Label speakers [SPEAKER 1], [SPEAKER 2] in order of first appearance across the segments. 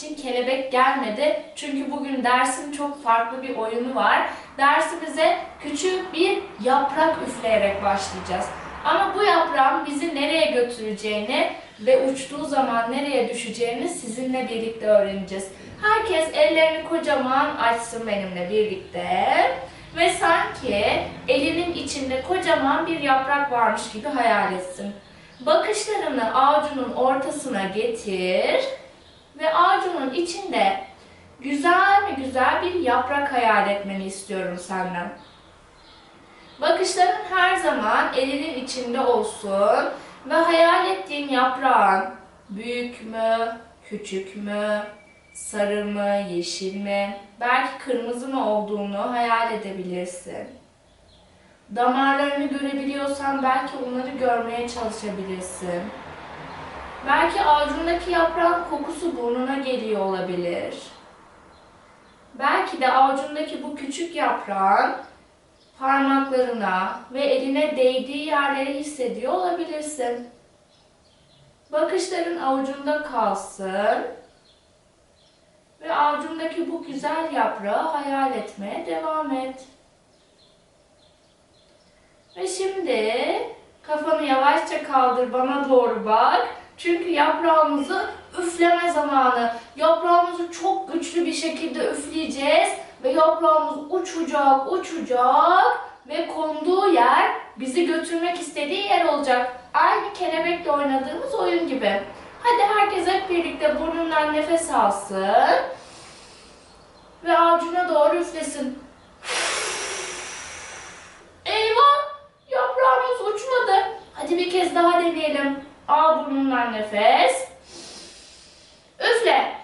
[SPEAKER 1] için kelebek gelmedi. Çünkü bugün dersin çok farklı bir oyunu var. Dersimize küçük bir yaprak üfleyerek başlayacağız. Ama bu yaprağın bizi nereye götüreceğini ve uçtuğu zaman nereye düşeceğini sizinle birlikte öğreneceğiz. Herkes ellerini kocaman açsın benimle birlikte. Ve sanki elinin içinde kocaman bir yaprak varmış gibi hayal etsin. Bakışlarını avucunun ortasına getir ve avucunun içinde güzel mi güzel bir yaprak hayal etmeni istiyorum senden. Bakışların her zaman elinin içinde olsun ve hayal ettiğin yaprağın büyük mü, küçük mü, sarı mı, yeşil mi, belki kırmızı mı olduğunu hayal edebilirsin. Damarlarını görebiliyorsan belki onları görmeye çalışabilirsin. Belki avucundaki yaprağın kokusu burnuna geliyor olabilir. Belki de avucundaki bu küçük yaprağın parmaklarına ve eline değdiği yerleri hissediyor olabilirsin. Bakışların avucunda kalsın ve avucundaki bu güzel yaprağı hayal etmeye devam et. Ve şimdi kafanı yavaşça kaldır bana doğru bak. Çünkü yaprağımızı üfleme zamanı. Yaprağımızı çok güçlü bir şekilde üfleyeceğiz ve yaprağımız uçacak, uçacak ve konduğu yer bizi götürmek istediği yer olacak. Aynı kelebekle oynadığımız oyun gibi. Hadi herkes hep birlikte burnundan nefes alsın ve avucuna doğru üflesin. Eyvah! Yaprağımız uçmadı. Hadi bir kez daha deneyelim. Al burnundan nefes. Üfle.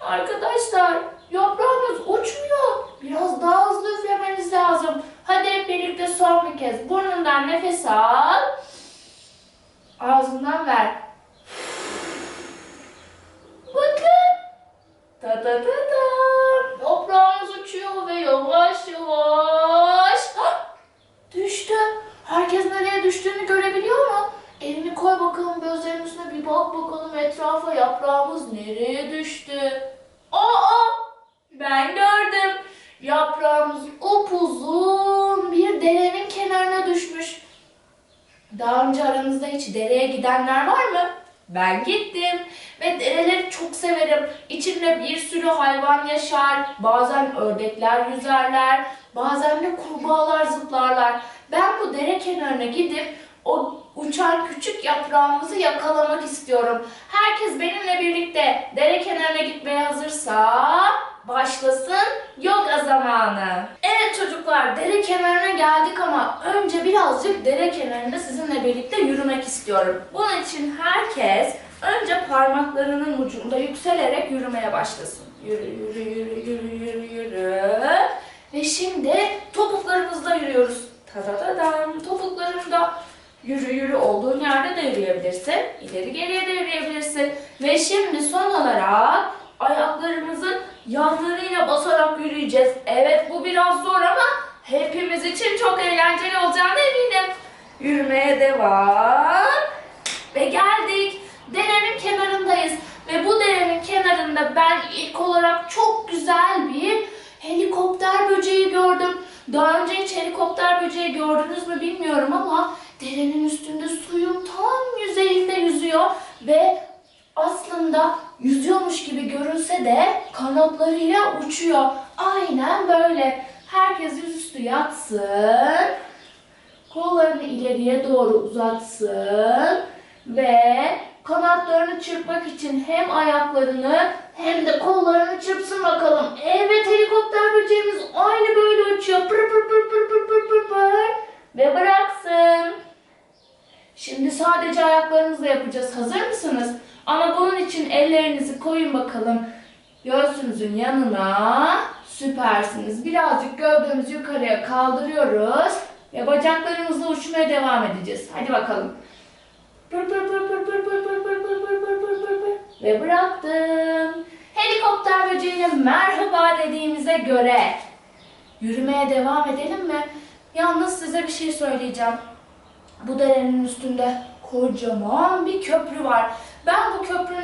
[SPEAKER 1] Arkadaşlar yaprağımız uçmuyor. Biraz daha hızlı üflemeniz lazım. Hadi hep birlikte son bir kez. Burnundan nefes al. Ağzından ver. Bakın. Ta ta ta ta. Yaprağımız uçuyor ve yavaş yavaş Hah! düştü. Herkes nereye düştüğünü görebiliyor mu? Elini koy bakalım gözlerinin üstüne bir bak bakalım etrafa yaprağımız nereye düştü? Aa! Ben gördüm. Yaprağımız upuzun bir derenin kenarına düşmüş. Daha önce aranızda hiç dereye gidenler var mı? Ben gittim ve dereleri çok severim. İçinde bir sürü hayvan yaşar. Bazen ördekler yüzerler. Bazen de kurbağalar zıplarlar. Ben bu dere kenarına gidip o uçan küçük yaprağımızı yakalamak istiyorum. Herkes benimle birlikte dere kenarına gitmeye hazırsa başlasın yoga zamanı. Evet çocuklar dere kenarına geldik ama önce birazcık dere kenarında sizinle birlikte yürümek istiyorum. Bunun için herkes önce parmaklarının ucunda yükselerek yürümeye başlasın. Yürü yürü yürü yürü yürü yürü. Ve şimdi topuklarımızla yürüyoruz. Ta ta ta dam. Topuklarında yürü yürü olduğun yerde de yürüyebilirsin. İleri geriye de yürüyebilirsin. Ve şimdi son olarak ayaklarımızın yanlarıyla basarak yürüyeceğiz. Evet bu biraz zor ama hepimiz için çok eğlenceli olacağına eminim. Yürümeye devam. Ve geldik. Derenin kenarındayız. Ve bu derenin kenarında ben ilk olarak çok güzel bir helikopter böceği gördüm. Daha önce hiç helikopter böceği gördünüz mü bilmiyorum ama derenin üstünde suyun tam yüzeyinde yüzüyor ve aslında yüzüyormuş gibi görünse de kanatlarıyla uçuyor. Aynen böyle. Herkes yüzüstü yatsın. Kollarını ileriye doğru uzatsın ve kanatlarını çırpmak için hem ayaklarını hem de kollarını çırpsın bakalım. Evet helikopter böceğimiz aynı böyle uçuyor. Pır pır pır pır pır pır pır pır. Ve bıraksın. Şimdi sadece ayaklarınızla yapacağız. Hazır mısınız? Ama bunun için ellerinizi koyun bakalım. Göğsünüzün yanına. Süpersiniz. Birazcık gövdemizi yukarıya kaldırıyoruz. Ve bacaklarımızla uçmaya devam edeceğiz. Hadi bakalım. Pır pır pır pır pır pır pır pır pır pır pır pır pır pır. Ve bıraktım. Helikopter böceğine merhaba dediğimize göre yürümeye devam edelim mi? Yalnız size bir şey söyleyeceğim. Bu derenin üstünde kocaman bir köprü var. Ben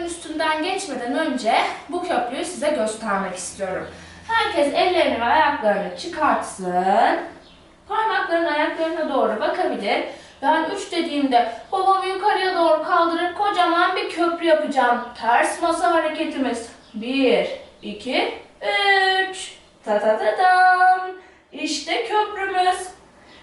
[SPEAKER 1] üstünden geçmeden önce bu köprüyü size göstermek istiyorum. Herkes ellerini ve ayaklarını çıkartsın. Parmaklarını ayaklarına doğru bakabilir. Ben 3 dediğimde babamı yukarıya doğru kaldırıp kocaman bir köprü yapacağım. Ters masa hareketimiz. 1, 2, 3. Ta ta ta tam. İşte köprümüz.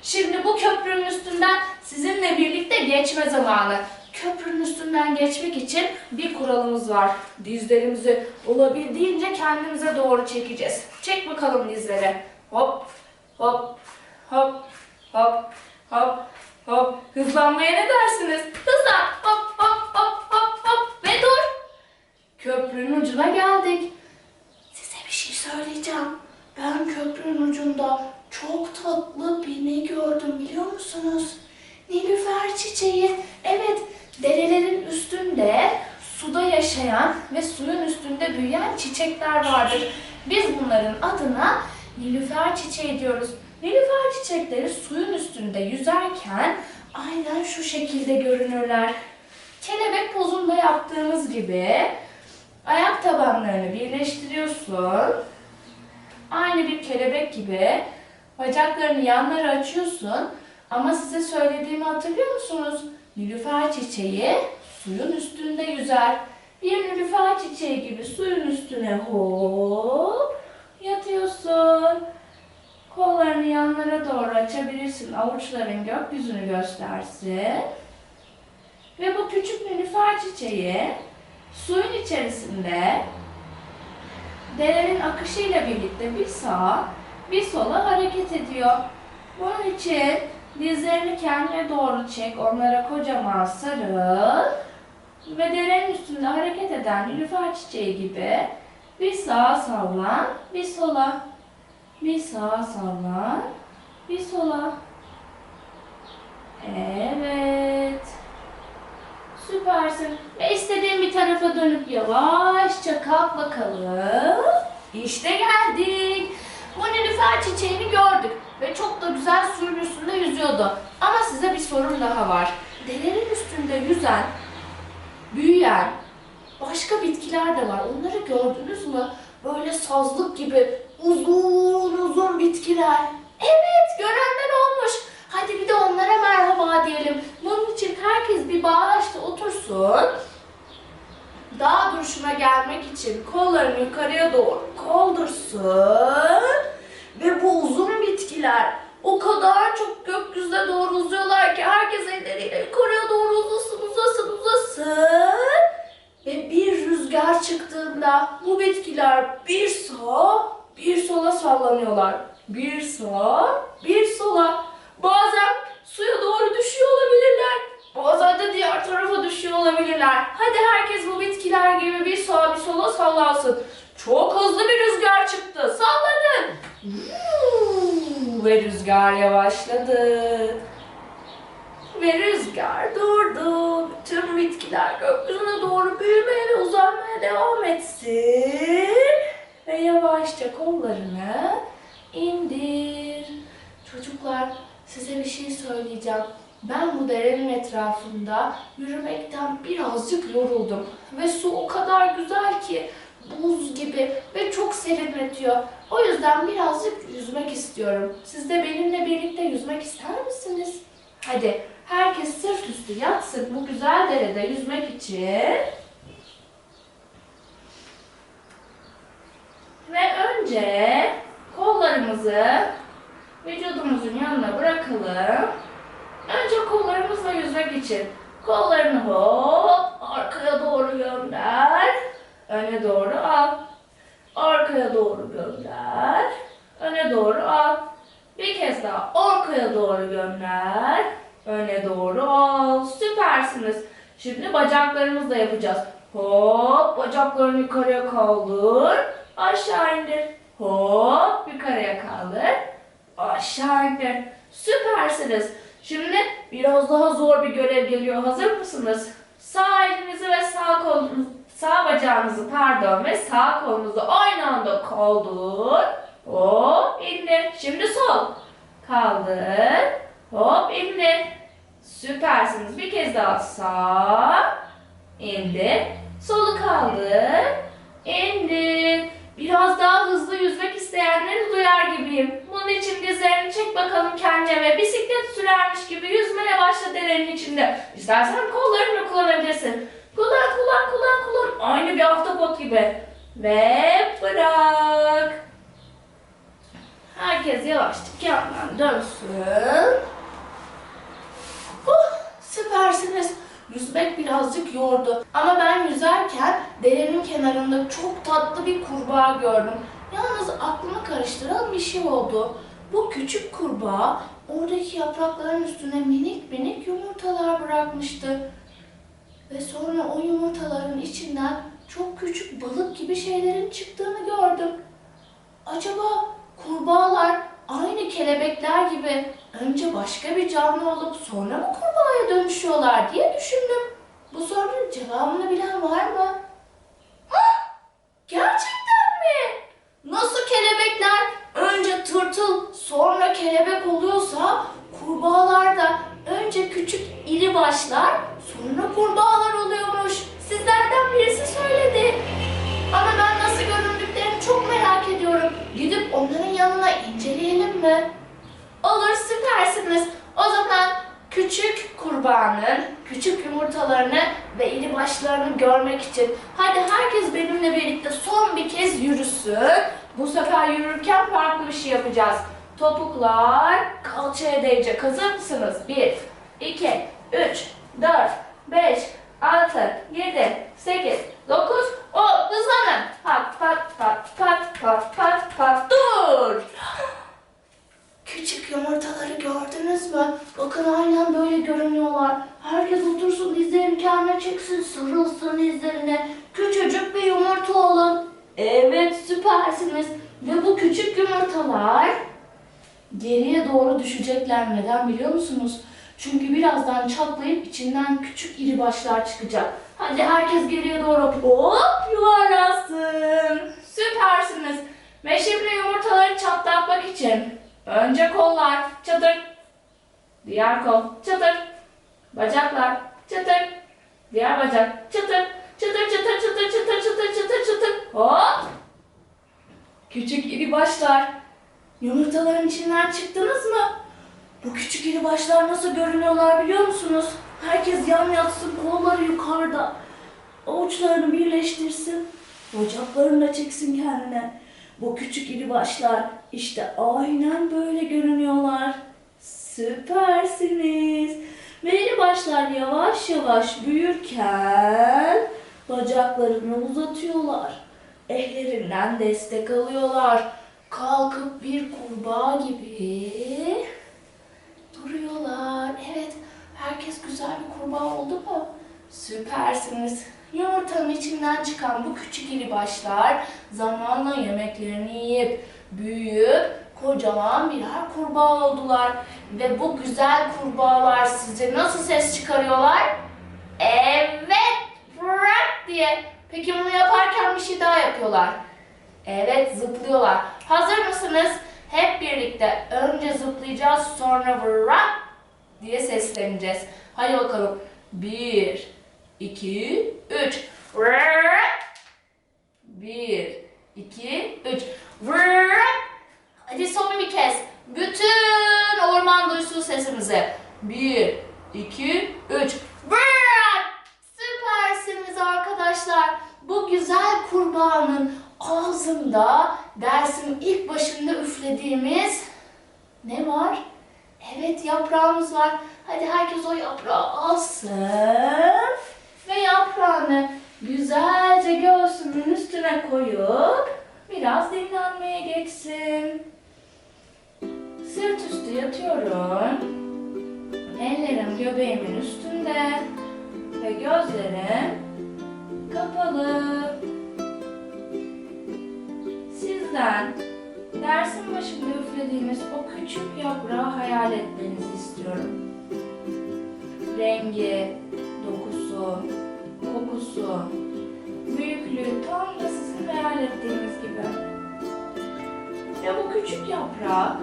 [SPEAKER 1] Şimdi bu köprünün üstünden sizinle birlikte geçme zamanı. Köprünün üstünden geçmek için bir kuralımız var. Dizlerimizi olabildiğince kendimize doğru çekeceğiz. Çek bakalım dizleri. Hop, hop, hop, hop, hop, hop. Hızlanmaya ne dersiniz? Hızlan. Hop, hop, hop, hop, hop. Ve dur. Köprünün ucuna geldik. Size bir şey söyleyeceğim. Ben köprünün ucunda çok tatlı birini gördüm biliyor musunuz? Nilüfer çiçeği. Evet, derelerin üstünde suda yaşayan ve suyun üstünde büyüyen çiçekler vardır. Biz bunların adına Nilüfer çiçeği diyoruz. Nilüfer çiçekleri suyun üstünde yüzerken aynen şu şekilde görünürler. Kelebek pozunda yaptığımız gibi ayak tabanlarını birleştiriyorsun. Aynı bir kelebek gibi bacaklarını yanlara açıyorsun. Ama size söylediğimi hatırlıyor musunuz? Nilüfer çiçeği suyun üstünde yüzer. Bir nilüfer çiçeği gibi suyun üstüne hop yatıyorsun. Kollarını yanlara doğru açabilirsin. Avuçların gökyüzünü göstersin. Ve bu küçük nilüfer çiçeği suyun içerisinde derenin akışıyla birlikte bir sağa bir sola hareket ediyor. Bunun için dizlerini kendine doğru çek, onlara kocaman sarıl ve derenin üstünde hareket eden nilüfer çiçeği gibi bir sağa sallan, bir sola, bir sağa sallan, bir sola. Evet. Süpersin. Ve istediğin bir tarafa dönüp yavaşça kalk bakalım. İşte geldik. Bu nilüfer çiçeğini gördük ve çok da güzel suyun üstünde yüzüyordu. Ama size bir sorum daha var. Derenin üstünde yüzen, büyüyen başka bitkiler de var. Onları gördünüz mü? Böyle sazlık gibi uzun uzun bitkiler. Evet, görenler olmuş. Hadi bir de onlara merhaba diyelim. Bunun için herkes bir bağdaşta otursun. Dağ duruşuna gelmek için kollarını yukarıya doğru kaldırsın. Ve bu uzun bitkiler o kadar çok gökyüzüne doğru uzuyorlar ki herkes elleriyle yukarıya doğru uzasın, uzasın, uzasın. Ve bir rüzgar çıktığında bu bitkiler bir sağa, bir sola sallanıyorlar. Bir sağa, bir sola. Bazen suya doğru düşüyor olabilirler. Bazen de diğer tarafa düşüyor olabilirler. Hadi herkes bu bitkiler gibi bir sağa bir sola sallansın. Çok hızlı bir rüzgar çıktı. Sallanın. Ve rüzgar yavaşladı. Ve rüzgar durdu. Tüm bitkiler gökyüzüne doğru büyümeye ve uzanmaya devam etsin. Ve yavaşça kollarını indir. Çocuklar size bir şey söyleyeceğim. Ben bu derenin etrafında yürümekten birazcık yoruldum. Ve su o kadar güzel ki buz gibi ve çok serinletiyor. O yüzden birazcık yüzmek istiyorum. Siz de benimle birlikte yüzmek ister misiniz? Hadi herkes sırt üstü yatsın bu güzel derede yüzmek için. Ve önce kollarımızı vücudumuzun yanına bırakalım. Önce kollarımızla yüzmek için kollarını hop arkaya doğru gönder. Öne doğru al. Arkaya doğru gönder. Öne doğru al. Bir kez daha arkaya doğru gönder. Öne doğru al. Süpersiniz. Şimdi bacaklarımızla yapacağız. Hop bacaklarını yukarıya kaldır. Aşağı indir. Hop yukarıya kaldır. Aşağı indir. Süpersiniz. Şimdi biraz daha zor bir görev geliyor. Hazır mısınız? Sağ elinizi ve sağ kolunuzu, sağ bacağınızı pardon ve sağ kolunuzu aynı anda kaldır. Hop indir. Şimdi sol. Kaldır. Hop indir. Süpersiniz. Bir kez daha sağ. indir. Solu kaldı. İndir. Biraz daha hızlı yüzmek isteyenleri duyar gibiyim. Bunun için dizlerini çek bakalım kendine ve bisiklet sürermiş gibi yüzmeye başla derenin içinde. İstersen kollarını kullanabilirsin. Kullan, kullan, kullan, kullan. Aynı bir ahtapot gibi. Ve bırak. Herkes yavaşça yandan dönsün. Oh, süpersiniz. Yüzmek birazcık yordu. Ama ben yüzerken derenin kenarında çok tatlı bir kurbağa gördüm. Yalnız aklımı karıştıran bir şey oldu. Bu küçük kurbağa oradaki yaprakların üstüne minik minik yumurtalar bırakmıştı. Ve sonra o yumurtaların içinden çok küçük balık gibi şeylerin çıktığını gördüm. Acaba kurbağalar aynı kelebekler gibi önce başka bir canlı olup sonra mı kurbağaya dönüşüyorlar diye düşündüm. Bu sorunun cevabını bilen var mı? Hah! Gerçekten mi? Nasıl kelebekler önce tırtıl sonra kelebek oluyorsa kurbağalar da önce küçük iri başlar sonra kurbağalar oluyormuş. Sizlerden birisi söyledi. Ama ben nasıl göründüklerini çok merak ediyorum. Gidip onların yanına inceleyelim mi? Olur süpersiniz. O zaman küçük kurbağanın küçük yumurtalarını ve iri başlarını görmek için hadi herkes benimle birlikte son bir kez yürüsün. Bu sefer yürürken farklı bir şey yapacağız. Topuklar kalçaya değecek. Hazır mısınız? 1, 2, 3, 4, 5, 6, 7, 8, 9, 10. Hızlanın. Pat pat pat pat pat pat pat. Dur. Küçük yumurtaları gördünüz mü? Bakın aynen böyle görünüyorlar. Herkes otursun dizlerini kendine çeksin, sarılsın dizlerine. Küçücük bir yumurta olun. Evet süpersiniz. Ve bu küçük yumurtalar geriye doğru düşecekler. Neden biliyor musunuz? Çünkü birazdan çatlayıp içinden başlar çıkacak. Hadi herkes geriye doğru hop yuvarlasın. Süpersiniz. Ve yumurtaları çatlatmak için önce kollar çatır, diğer kol çatır, bacaklar çatır, diğer bacak çatır, çıtır çıtır çıtır çıtır çıtır çıtır çıtır hop. Küçük iri başlar. Yumurtaların içinden çıktınız mı? Bu küçük iri başlar nasıl görünüyorlar biliyor musunuz? Herkes yan yatsın, kolları yukarıda. Avuçlarını birleştirsin. Bacaklarını da çeksin kendine. Bu küçük iri başlar işte aynen böyle görünüyorlar. Süpersiniz. Ve iri başlar yavaş yavaş büyürken bacaklarını uzatıyorlar. Ellerinden destek alıyorlar. Kalkıp bir kurbağa gibi herkes güzel bir kurbağa oldu mu? Süpersiniz. Yumurtanın içinden çıkan bu küçük iri başlar zamanla yemeklerini yiyip büyüyüp kocaman birer kurbağa oldular. Ve bu güzel kurbağalar sizce nasıl ses çıkarıyorlar? Evet, bırak diye. Peki bunu yaparken bir şey daha yapıyorlar. Evet, zıplıyorlar. Hazır mısınız? Hep birlikte önce zıplayacağız, sonra bırak diye sesleneceğiz. Hadi bakalım. Bir, iki, üç. Bir, iki, üç. Hadi son bir kez. Bütün orman duysun sesimizi. Bir, iki, üç. Süpersiniz arkadaşlar. Bu güzel kurbağanın ağzında dersin ilk başında üflediğimiz ne var? Evet yaprağımız var. Hadi herkes o yaprağı alsın ve yaprağını güzelce göğsünün üstüne koyup biraz dinlenmeye geçsin. Sırt üstü yatıyorum. Ellerim göbeğimin üstünde ve gözlerim kapalı. Sizden dersin başında üflediğimiz o küçük yaprağı hayal etmenizi istiyorum. Rengi, dokusu, kokusu, büyüklüğü tam da sizin hayal ettiğiniz gibi. Ve bu küçük yaprak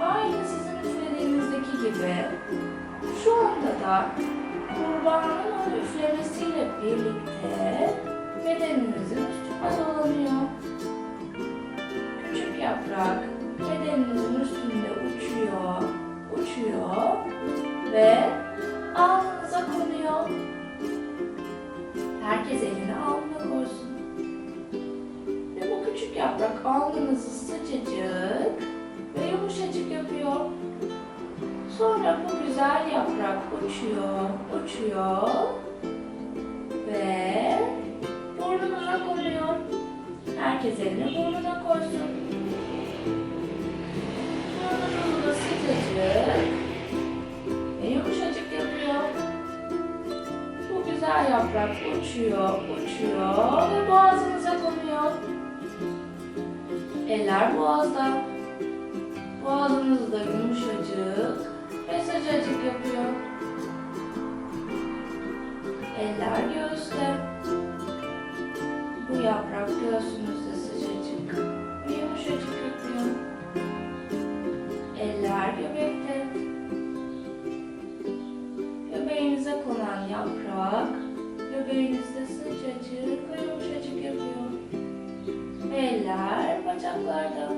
[SPEAKER 1] aynı sizin üflediğinizdeki gibi şu anda da kurbağanın o üflemesiyle birlikte yaprak bedeninizin üstünde uçuyor, uçuyor ve alnınıza konuyor. Herkes elini alnına koysun. Ve bu küçük yaprak alnınızı sıcacık ve yumuşacık yapıyor. Sonra bu güzel yaprak uçuyor, uçuyor ve burnumuza konuyor. Herkes elini burnuna koysun. Güzel yaprak uçuyor, uçuyor ve boğazınıza konuyor. Eller boğazda. Boğazınız da yumuşacık ve sıcacık yapıyor. Eller göğüste. Bu yaprak göğsünüzde göbeğinizde sıcacık ve yumuşacık yapıyor. Eller bacaklarda.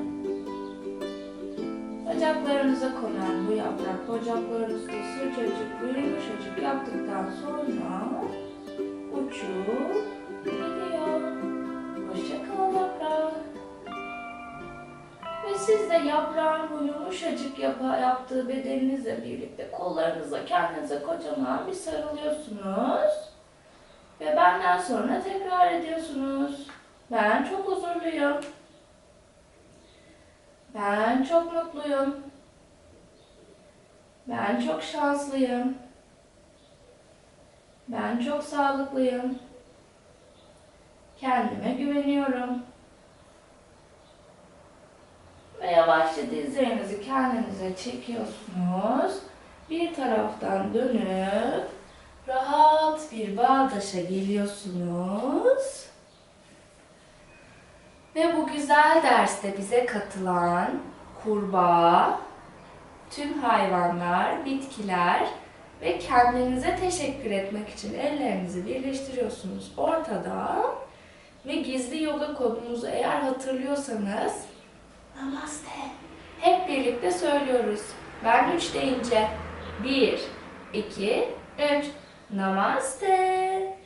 [SPEAKER 1] Bacaklarınıza konan bu yaprak bacaklarınızda sıcacık ve yumuşacık yaptıktan sonra uçup gidiyor. Hoşça kal yaprak. Ve siz de yaprağın bu yumuşacık yapa, yaptığı bedeninizle birlikte kollarınızla kendinize kocaman bir sarılıyorsunuz. Ve benden sonra tekrar ediyorsunuz. Ben çok huzurluyum. Ben çok mutluyum. Ben çok şanslıyım. Ben çok sağlıklıyım. Kendime güveniyorum. Ve yavaşça dizlerinizi kendinize çekiyorsunuz. Bir taraftan dönüp rahat bir bağdaşa geliyorsunuz. Ve bu güzel derste bize katılan kurbağa, tüm hayvanlar, bitkiler ve kendinize teşekkür etmek için ellerinizi birleştiriyorsunuz ortada. Ve gizli yoga kodumuzu eğer hatırlıyorsanız Namaste. Hep birlikte söylüyoruz. Ben üç deyince bir, iki, üç. Namaste.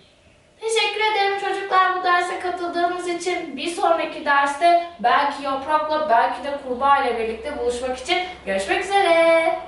[SPEAKER 1] Teşekkür ederim çocuklar bu derse katıldığınız için. Bir sonraki derste belki yaprakla belki de kurbağa ile birlikte buluşmak için görüşmek üzere.